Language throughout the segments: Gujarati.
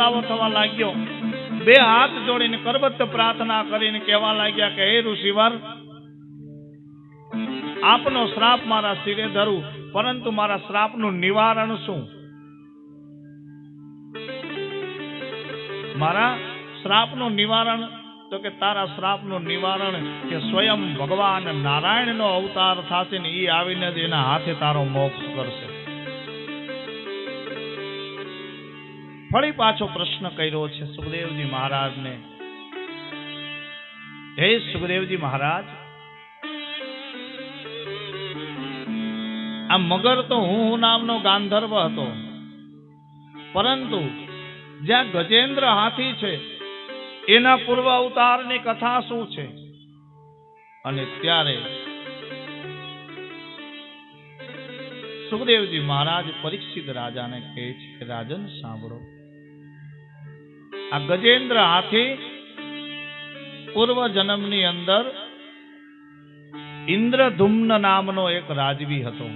પસ્તાવો થવા લાગ્યો. બે હાથ જોડીને કરબત પ્રાર્થના કરીને કહેવા લાગ્યા કે, હે ઋષિવર, આપનો શ્રાપ મારા શિરે ધરું, પરંતુ મારા શ્રાપનું નિવારણ શું? મારા શ્રાપનું નિવારણ, તો કે તારા શ્રાપનું નિવારણ કે સ્વયં ભગવાન નારાયણનો અવતાર થશે ને એ આવીને જ એના હાથે તારો મોક્ષ કરશે. ફરી પાછો પ્રશ્ન કર્યો છે સુખદેવજી મહારાજને. હે સુખદેવજી મહારાજ, આ મગર તો હું હું નામનો ગાંધર્વ હતો. પરંતુ જ્યાં ગજેન્દ્ર હાથી છે, એના પૂર્વ અવતારની કથા શું છે? અને ત્યારે સુખદેવજી મહારાજ પરીક્ષિત રાજાને કહે છે રાજન, સાંભળો. આ ગજેન્દ્ર હાથી પૂર્વ જન્મની અંદર ઇન્દ્રધુમ્ન નામનો એક રાજવી હતો.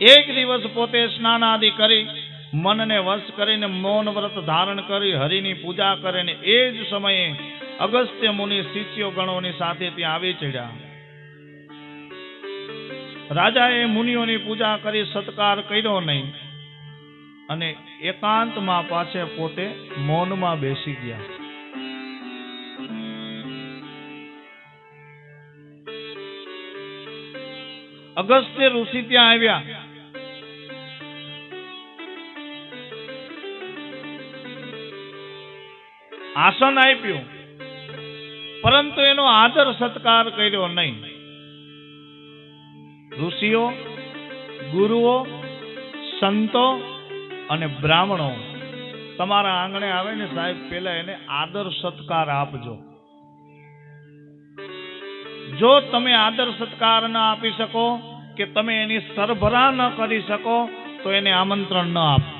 એક દિવસ પોતે સ્નાન આદિ કરી મનને વશ કરીને મૌન વ્રત ધારણ કરી, હરિની પૂજા કરીને એ જ સમયે અગસ્ત્ય મુનિ શિષ્યો ગણોની સાથે ત્યાં આવી ચડ્યા. રાજાએ મુનિઓની પૂજા કરી, સત્કાર કર્યો નહીં. અને એકાંતમાં પાછે પોતે મૌનમાં બેસી ગયા. અગસ્ત્ય ઋષિ ત્યાં આવ્યા. આસન આપ્યું. પરંતુ એનો આદર સત્કાર કર્યો નહીં. ઋષિઓ, ગુરુઓ, સંતો અને બ્રાહ્મણો, તમારા આંગણે આવે ને સાહેબ, પેલા એને આદર સત્કાર આપજો. જો તમે આદર સત્કાર ન આપી શકો, કે તમે એની સરભરા ન કરી શકો, તો એને આમંત્રણ ન આપો.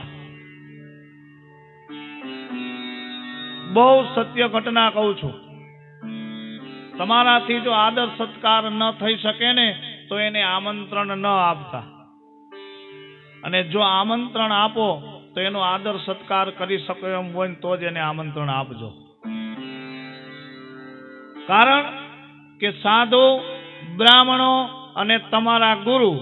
બહુ સત્ય ઘટના કહું છું. તમારાથી જો આદર સત્કાર ન થઈ શકે ને, તો એને આમંત્રણ ન આપતા. અને જો આમંત્રણ આપો, તો એનો આદર સત્કાર કરી શકો એમ હોય ને તો જ એને આમંત્રણ આપજો. કારણ કે સાધુ, બ્રાહ્મણો અને તમારા ગુરુ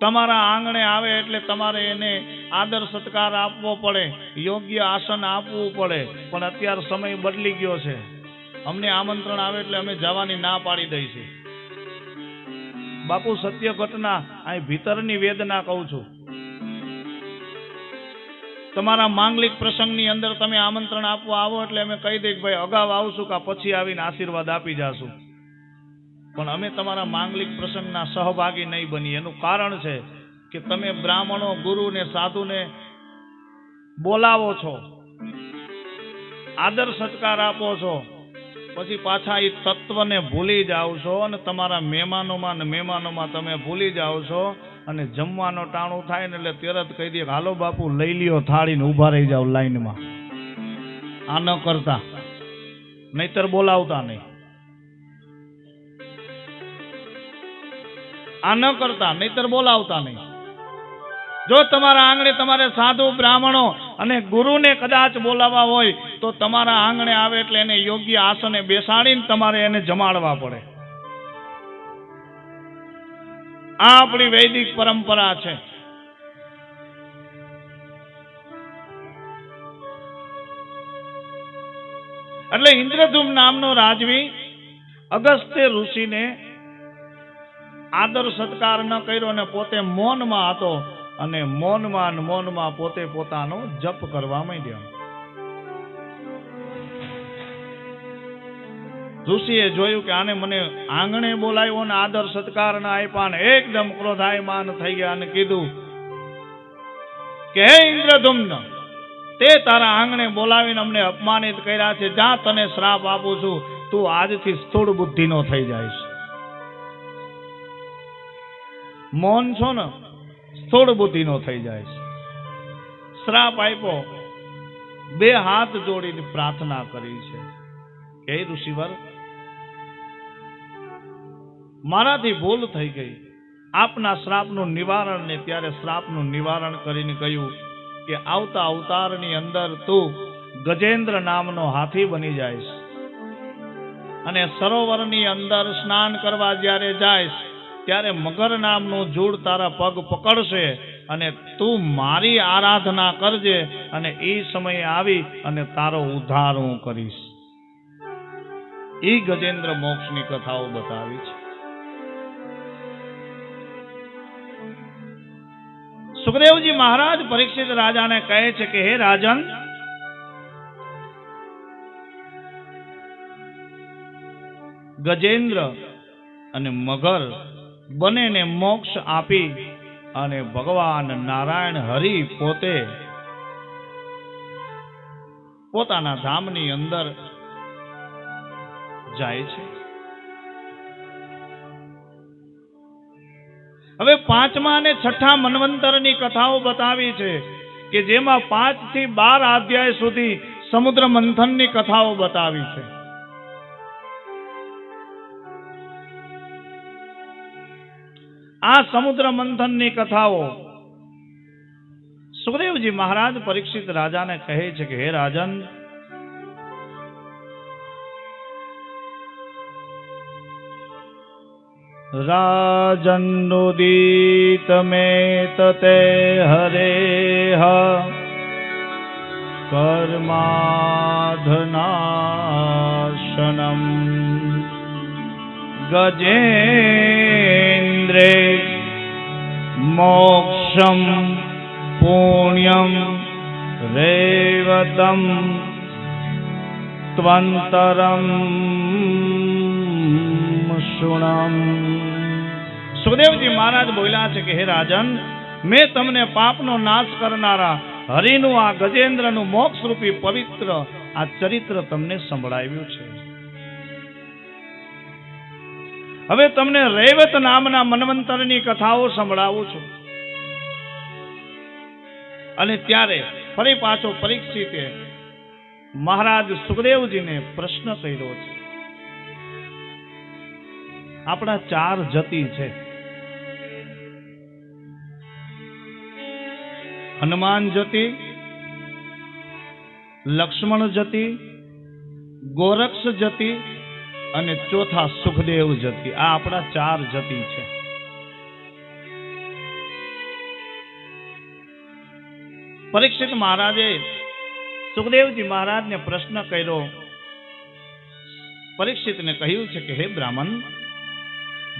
તમારા આંગણે આવે એટલે તમારે એને આદર સત્કાર આપવો પડે, યોગ્ય આસન આપવું પડે. પણ અત્યારે સમય બદલી ગયો છે. અમને આમંત્રણ આવે એટલે અમે જવાની ના પાડી દઈ બાપુ, સત્ય ઘટના અહીં ભીતરની વેદના કહું છું. તમારા માંગલિક પ્રસંગની અંદર તમે આમંત્રણ આપવા આવો એટલે અમે કહી દઈએ કે ભાઈ અગાઉ આવશું કે પછી આવીને આશીર્વાદ આપી જાશું. પણ અમે તમારા માંગલિક પ્રસંગના સહભાગી નહીં બની એનું કારણ છે કે તમે બ્રાહ્મણો, ગુરુને, સાધુને બોલાવો છો, આદર સત્કાર આપો છો, પછી પાછા એ તત્વને ભૂલી જાઓ છો અને તમારા મહેમાનોમાં ને મહેમાનોમાં તમે ભૂલી જાઓ છો અને જમવાનો ટાણું થાય ને એટલે તરત કહી દે હાલો બાપુ, લઈ લ્યો, થાળીને ઊભા રહી જાઓ લાઈનમાં. આ ન કરતા. નહીતર બોલાવતા નહીં. આ ન કરતા, નહીતર બોલાવતા નહીં. જો તમારા આંગણે તમારે સાધુ, બ્રાહ્મણો અને ગુરુને કદાચ બોલાવવા હોય, તો તમારા આંગણે આવે એટલે એને યોગ્ય આસને બેસાડીને તમારે એને જમાડવા પડે. આ આપણી વૈદિક પરંપરા છે. એટલે ઇન્દ્રધુમ નામનો રાજવી અગસ્ત્ય ઋષિને આદર સત્કાર ન કર્યો અને પોતે મૌનમાં હતો અને મૌનમાં મૌનમાં પોતે પોતાનો જપ કરવા માંડ્યો. ઋષિએ જોયું કે આને મને આંગણે બોલાવ્યો ને આદર સત્કાર ના આપ્યા ને એકદમ ક્રોધાયમાન થઈ ગયા અને કીધું, કે હે ઇન્દ્રધુમ્ન, તે તારા આંગણે બોલાવીને અમને અપમાનિત કર્યા છે. જ્યાં તને શ્રાપ આપું છું. તું આજથી સ્થૂળ બુદ્ધિનો થઈ જઈશ. મૌન છો ને? સ્થૂળ બુદ્ધિનો થઈ જાય છે શ્રાપ આપ્યો. બે હાથ જોડીને પ્રાર્થના કરી છે. હે ઋષિવર મારાથી ભૂલ થઈ ગઈ. આપના શ્રાપનું નિવારણ ને ત્યારે શ્રાપનું નિવારણ કરીને કહ્યું કે આવતા અવતારની અંદર તું ગજેન્દ્ર નામનો હાથી બની જાઈશ. અને સરોવરની અંદર સ્નાન કરવા જ્યારે જાઈશ, ત્યારે મગર નામનું જૂડ તારા પગ પકડશે અને તું મારી આરાધના કરજે અને એ સમયે આવી અને તારો ઉદ્ધાર હું કરીશ. એ ગજેન્દ્ર મોક્ષની કથાઓ બતાવી છે. સુખદેવજી મહારાજ પરીક્ષિત રાજાને કહે છે કે, હે રાજન, ગજેન્દ્ર અને મગર બંનેને મોક્ષ આપી અને ભગવાન નારાયણ હરિ પોતે પોતાના ધામની અંદર જાય છે. હવે પાંચમા અને છઠ્ઠા મન્વંતરની કથાઓ બતાવી છે કે જેમાં પાંચથી બાર અધ્યાય સુધી સમુદ્ર મંથનની કથાઓ બતાવી છે. આ સમુદ્ર મંથનની કથાઓ સુખદેવજી મહારાજ પરીક્ષિત રાજાને કહે છે કે, હે રાજન राजन्नुदीतमेतते हरेः कर्माधनाशनम्। गजेन्द्रे मोक्षं पुण्यं रेवतं त्वन्तरम्। શુણમ સુખદેવજી મહારાજ બોલ્યા છે કે, હે રાજન, મેં તમને પાપનો નાશ કરનારા હરિનું આ ગજેન્દ્રનું મોક્ષ રૂપી પવિત્ર આ ચરિત્ર તમને સંભળાવ્યું છે. હવે તમને રૈવત નામના મનવંતરની કથાઓ સંભળાવું છું. અને ત્યારે ફરી પાછો પરીક્ષિતે મહારાજ સુખદેવજીને પ્રશ્ન કર્યો છે. આપણા ચાર જતી છે. હનુમાન જતી, લક્ષ્મણ જતી, ગોરક્ષ જતી અને ચોથા સુખદેવ જતી. આ આપણા ચાર જતી છે. પરીક્ષિત મહારાજે સુખદેવજી મહારાજને પ્રશ્ન કર્યો. પરીક્ષિતને કહ્યું છે કે, હે બ્રાહ્મણ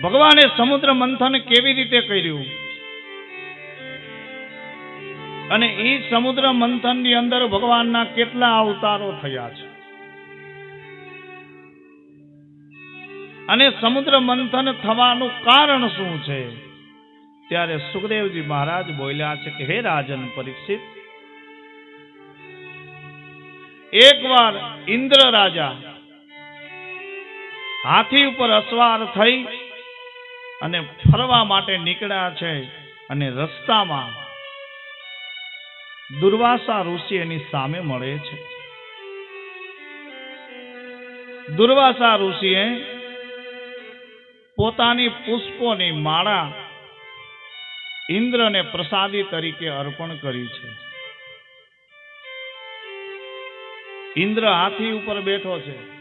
ભગવાને સમુદ્ર મંથન કેવી રીતે કર્યું? અને એ સમુદ્ર મંથનની અંદર ભગવાનના કેટલા અવતારો થયા છે? અને સમુદ્ર મંથન થવાનું કારણ શું છે? ત્યારે સુખદેવજી મહારાજ બોલ્યા છે કે, હે રાજન પરીક્ષિત, એકવાર ઇન્દ્ર રાજા હાથી ઉપર અસવાર થઈ અને ફરવા માટે નીકળ્યા છે અને રસ્તામાં દુર્વાસા ઋષિ એની સામે મળે છે. દુર્વાસા ઋષિએ પોતાની પુષ્પોની માળા ઇન્દ્રને પ્રસાદી તરીકે અર્પણ કરી છે. ઇન્દ્ર હાથી ઉપર બેઠો છે.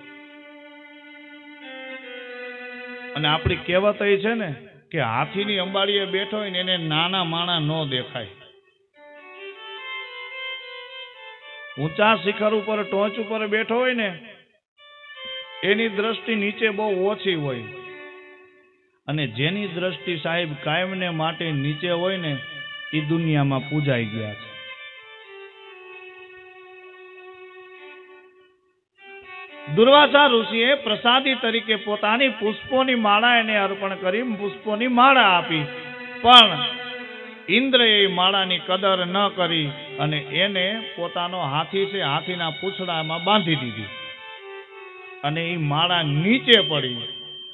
અને આપણી કહેવત એ છે ને કે હાથીની અંબાડીએ બેઠો હોય ને એને નાના માણા ન દેખાય. ઊંચા શિખર ઉપર, ટોચ ઉપર બેઠો હોય ને, એની દ્રષ્ટિ નીચે બહુ ઓછી હોય. અને જેની દ્રષ્ટિ સાહેબ કાયમને માટે નીચે હોય ને એ દુનિયામાં પૂજાઈ ગયા છે. દુર્વાસા ઋષિએ પ્રસાદી તરીકે પોતાની પુષ્પોની માળા એને અર્પણ કરી પુષ્પોની માળા આપી. પણ ઇન્દ્રએ માળાની કદર ન કરી અને એને પોતાનો હાથી છે, હાથીના પૂંછડામાં બાંધી દીધી. અને એ માળા નીચે પડી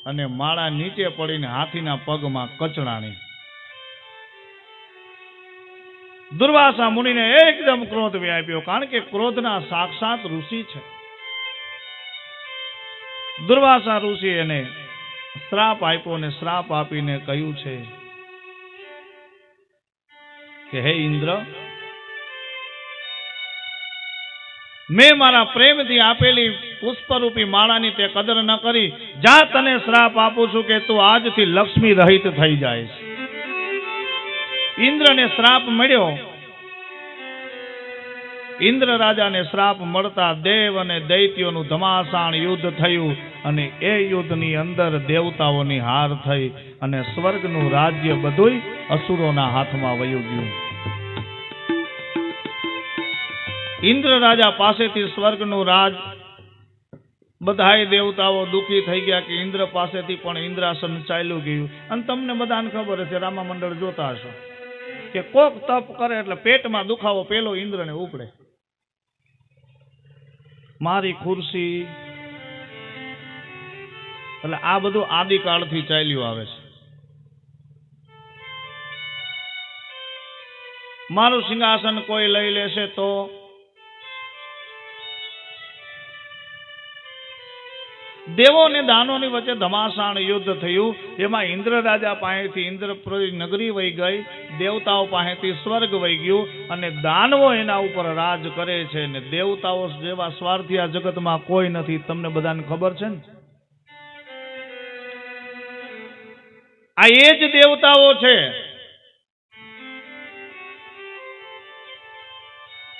અને માળા નીચે પડીને હાથીના પગમાં કચડાણી. દુર્વાસા મુનિને એકદમ ક્રોધ વ્યાપ્યો, કારણ કે ક્રોધના સાક્ષાત ઋષિ છે. દુર્વાસા ઋષિ એને શ્રાપ આપ્યો ને શ્રાપ આપીને કહ્યું છે કે, હે ઇન્દ્ર, મેં મારા પ્રેમથી આપેલી પુષ્પરૂપી માળાની તે કદર ન કરી, જા તને શ્રાપ આપું છું કે તું આજથી લક્ષ્મી રહિત થઈ જાય ઇન્દ્રને શ્રાપ મળ્યો. ઇન્દ્ર રાજાને શ્રાપ મળતા દેવ અને દૈત્યોનું ધમાસાણ યુદ્ધ થયું અને એ યુદ્ધની અંદર દેવતાઓની હાર થઈ અને સ્વર્ગનું રાજ્ય બધુંય અસુરોના હાથમાં વયું ગયું ઇન્દ્ર રાજા પાસેથી સ્વર્ગનું રાજ, બધાય દેવતાઓ દુઃખી થઈ ગયા કે ઇન્દ્ર પાસેથી પણ ઇન્દ્રાસન ચાલ્યું ગયું. અને તમને બધાને ખબર હશે રામા મંડળ જોતા હશો કે કોક તપ કરે એટલે પેટમાં દુખાવો પેલો ઇન્દ્રને ઉપડે. મારી ખુરશી. એટલે આ બધું આદિકાળથી ચાલ્યું આવે છે. મારું સિંહાસન કોઈ લઈ લેશે તો દેવો અને દાનોની વચ્ચે ધમાસાણ યુદ્ધ થયું. એમાં ઇન્દ્ર રાજા પાસેથી ઇન્દ્રપુરી નગરી વહી ગઈ. દેવતાઓ પાસેથી સ્વર્ગ વહી ગયું અને દાનવો એના ઉપર રાજ કરે છે ને દેવતાઓ જેવા સ્વાર્થી આ જગતમાં કોઈ નથી. તમને બધાને ખબર છે ને? આ એ જ દેવતાઓ છે.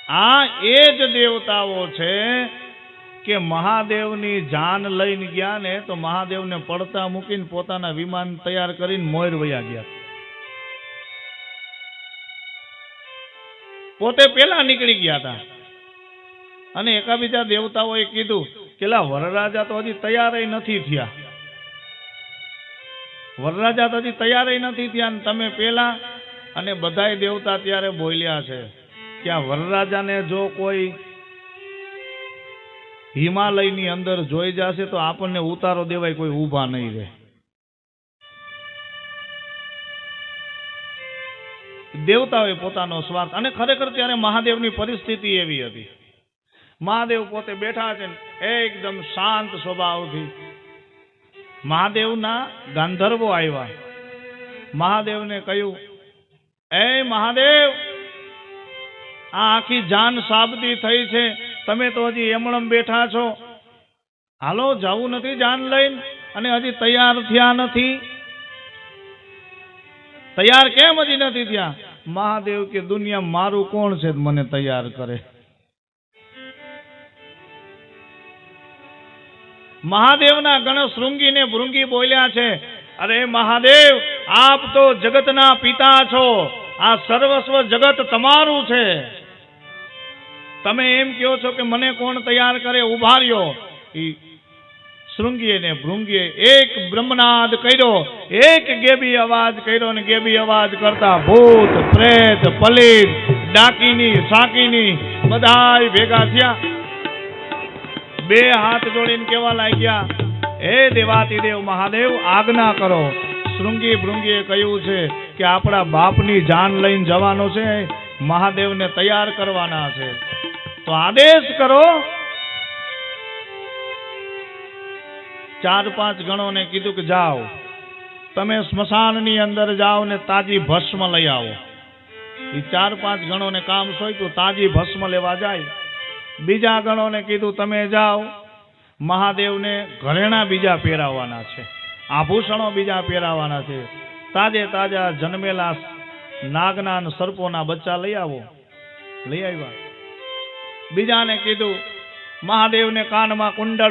આ એ જ દેવતાઓ છે કે મહાદેવની જાન લઈને ગયા ને તો મહાદેવને પડતા મૂકીને પોતાના વિમાન તૈયાર કરીને મોર વયા ગયા. પોતે પેલા નીકળી ગયા હતા. અને એકાબીજા દેવતાઓએ કીધું કે વરરાજા તો હજી તૈયાર નથી થયા. વરરાજા તો હજી તૈયાર નથી થયા તમે પેલા અને બધાય દેવતા ત્યારે બોલ્યા છે કે આ વરરાજાને જો કોઈ હિમાલયની અંદર જોઈ જશે તો આપણને ઉતારો દેવાય, કોઈ ઊભા નહીં રહે. દેવતાઓએ પોતાનો સ્વાર્થ, અને ખરેખર ત્યારે મહાદેવની પરિસ્થિતિ એવી હતી. મહાદેવ પોતે બેઠા છે એકદમ શાંત સ્વભાવથી. મહાદેવના ગાંધર્વો આવ્યા. મહાદેવને કહ્યું, એ મહાદેવ, આ આખી જાન સાબતી થઈ છે. તમે તો હજી એમણમ બેઠા છો. હાલો, જવું નથી, જાન લઈને. અને હજી તૈયાર થયા નથી. તૈયાર કેમ હજી નથી થયા? મહાદેવ કે, દુનિયા મારું કોણ છે મને તૈયાર કરે? મહાદેવના ગણ શૃંગીને ભૃંગી બોલ્યા છે, અરે મહાદેવ, આપ તો જગતના પિતા છો. આ સર્વસ્વ જગત તમારું છે. તમે એમ કહો છો કે મને કોણ તૈયાર કરે? ઉભાર્યો. શૃંગીએ ને ભૃંગીએ એક બ્રહ્મનાદ કર્યો. એક ગેબી અવાજ કર્યો ને ગેબી અવાજ કરતા ભૂત, પ્રેત, પલિત, ડાકીની, સાકીની બધાય ભેગા થયા. બે હાથ જોડીને કેવા લાગ્યા, હે દેવાતી દેવ મહાદેવ, આજ્ઞા કરો. શૃંગી ભૃંગીએ કહ્યું છે કે આપણા બાપની જાન લઈને જવાનો છે, મહાદેવને તૈયાર કરવાના છે. તો આદેશ કરો. ચાર પાંચ ગણોને કીધું કે જાઓ. તમે સ્મશાનની અંદર જાઓ ને તાજી ભસ્મ લઈ આવો. એ ચાર પાંચ ગણોને કામ સોંપ્યું, તાજી ભસ્મ લેવા જાય. બીજા ગણોને કીધું, તમે જાઓ. મહાદેવને ઘરેણા બીજા પહેરાવવાના છે. આભૂષણો બીજા પહેરાવવાના છે. તાજે તાજા જન્મેલા નાગના સર્પોના બચ્ચા લઈ આવો. લઈ આવ્યા. બીજાને કીધું મહાદેવને કાનમાં કુંડળ